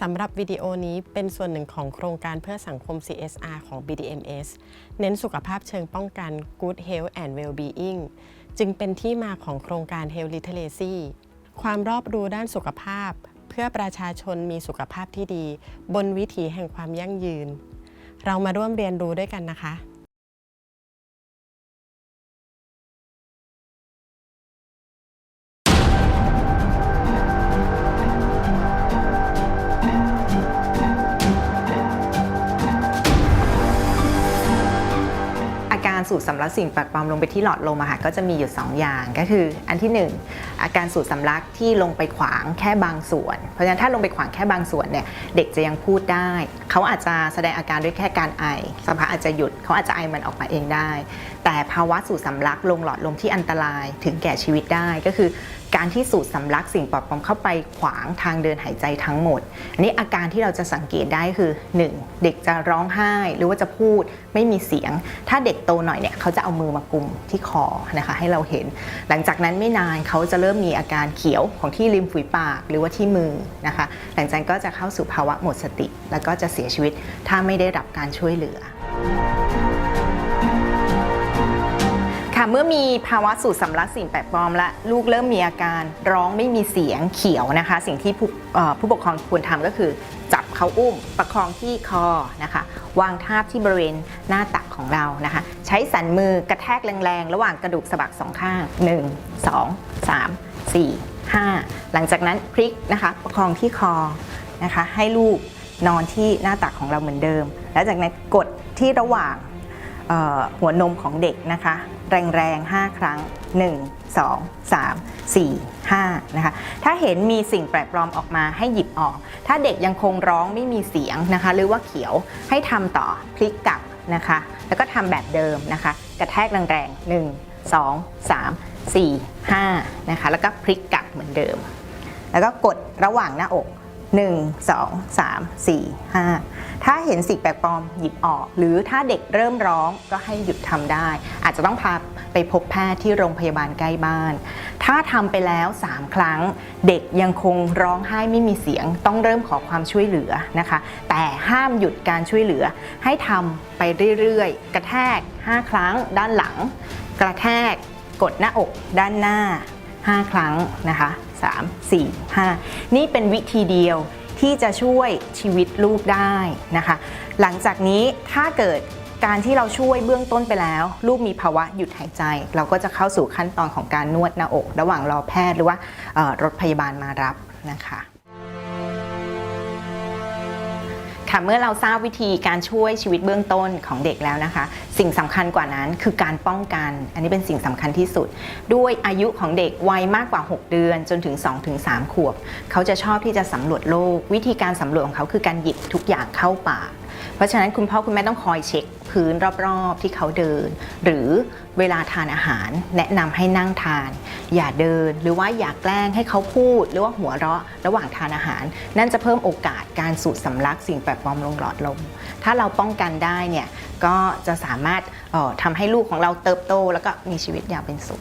สำหรับวิดีโอนี้เป็นส่วนหนึ่งของโครงการเพื่อสังคม CSR ของ BDMS เน้นสุขภาพเชิงป้องกัน Good Health and Well-being จึงเป็นที่มาของโครงการ Health Literacy ความรอบรู้ด้านสุขภาพ เพื่อประชาชนมีสุขภาพที่ดี บนวิถีแห่งความยั่งยืน เรามาร่วมเรียนรู้ด้วยกันนะคะ สูดสำลักสิ่งแปลกปลอมลงไปที่หลอดลมอะค่ะก็จะมีอยู่ 2 อย่างก็คือ อันที่ 1 อาการสูดสำลักที่ลงไปขวางแค่บางส่วน เพราะฉะนั้นถ้าลงไปขวางแค่บางส่วนเนี่ยเด็กจะยังพูดได้ เขาอาจจะแสดงอาการด้วยแค่การไอสักพักอาจจะหยุดเขาอาจจะไอมันออกมาเองได้ แต่ภาวะสูดสำลักลงหลอดลมที่อันตรายถึงแก่ชีวิตได้ก็คือการที่สูดสำลักสิ่งปลอดปลอมเข้าไปขวางทางเดินหายใจทั้งหมด อันนี้อาการที่เราจะสังเกตได้คือ 1. เด็กจะร้องไห้หรือว่าจะพูดไม่มีเสียง ถ้าเด็กโตหน่อยเนี่ยเขาจะเอามือมากุมที่คอนะคะให้เราเห็น หลังจากนั้นไม่นานเขาจะเริ่มมีอาการเขียวของที่ริมฝีปาก หรือว่าที่มือนะคะ หลังจากนั้นก็จะเข้าสู่ภาวะหมดสติ แล้วก็จะเสียชีวิตถ้าไม่ได้รับการช่วยเหลือ ค่ะเมื่อมีภาวะสูดสำลักสิ่งแปลกปลอมและลูกเริ่มมีอาการร้องไม่มีเสียงเขียวนะคะ สิ่งที่ผู้ผู้ปกครองควรทำก็คือ จับเขาอุ้ม ประคองที่คอนะคะ วางทาบที่บริเวณหน้าตักของเรานะคะ ใช้สันมือกระแทกแรงๆ ระหว่างกระดูกสะบักสองข้าง 1 2 3 4 5 หลังจากนั้นพลิกนะคะ ประคองที่คอนะคะ ให้ลูกนอนที่หน้าตักของเราเหมือนเดิม แล้วจากนั้นกดที่ระหว่าง หัวนมของเด็กนะคะ แรงๆ 5 ครั้ง 1 2 3 4 5นะคะถ้าเห็นมีสิ่งแปลกปลอมออกมาให้หยิบออก ถ้าเด็กยังคงร้องไม่มีเสียงนะคะ หรือว่าเขียวให้ทำต่อพลิกกลับนะคะ แล้วก็ทำแบบเดิมนะคะ กระแทกแรงๆ 1 2 3 4 5นะคะแล้วก็พลิกกลับเหมือนเดิม แล้วก็กดระหว่างหน้าอก 1 2 3 4 5 ถ้าเห็นสิ่งแปลกปลอมหยิบออก หรือถ้าเด็กเริ่มร้องก็ให้หยุดทำได้ อาจจะต้องพาไปพบแพทย์ที่โรงพยาบาลใกล้บ้าน ถ้าทำไปแล้ว 3 ครั้ง เด็กยังคงร้องไห้ไม่มีเสียง ต้องเริ่มขอความช่วยเหลือนะคะ แต่ห้ามหยุดการช่วยเหลือ ให้ทำไปเรื่อยๆ กระแทก 5 ครั้ง ด้านหลัง กระแทกกดหน้าอกด้านหน้า 5 ครั้งนะคะ 3 4 5 นี่เป็นวิธีเดียวที่จะช่วยชีวิตลูกได้นะคะ หลังจากนี้ถ้าเกิดการที่เราช่วยเบื้องต้นไปแล้ว ลูกมีภาวะหยุดหายใจ เราก็จะเข้าสู่ขั้นตอนของการนวดหน้าอก ระหว่างรอแพทย์หรือว่ารถพยาบาลมารับนะคะ ค่ะเมื่อเราทราบวิธีการช่วยชีวิตเบื้องต้นของเด็กแล้วนะคะ สิ่งสำคัญกว่านั้นคือการป้องกัน อันนี้เป็นสิ่งสำคัญที่สุด ด้วยอายุของเด็กวัยมากกว่า 6 เดือนจนถึง 2-3 ขวบ เขาจะชอบที่จะสำรวจโลก วิธีการสำรวจของเขาคือการหยิบทุกอย่างเข้าปาก เพราะฉะนั้นคุณพ่อคุณแม่ต้องคอยเช็คพื้นรอบๆที่เขาเดิน หรือเวลาทานอาหารแนะนำให้นั่งทาน อย่าเดินหรือว่าอย่าแกล้งให้เขาพูด หรือว่าหัวเราะระหว่างทานอาหาร นั่นจะเพิ่มโอกาสการสูดสำลักสิ่งแปลกปลอมลงหลอดลม ถ้าเราป้องกันได้เนี่ยก็จะสามารถเอ่อทำให้ลูกของเราเติบโต แล้วก็มีชีวิตอย่างเป็นสุข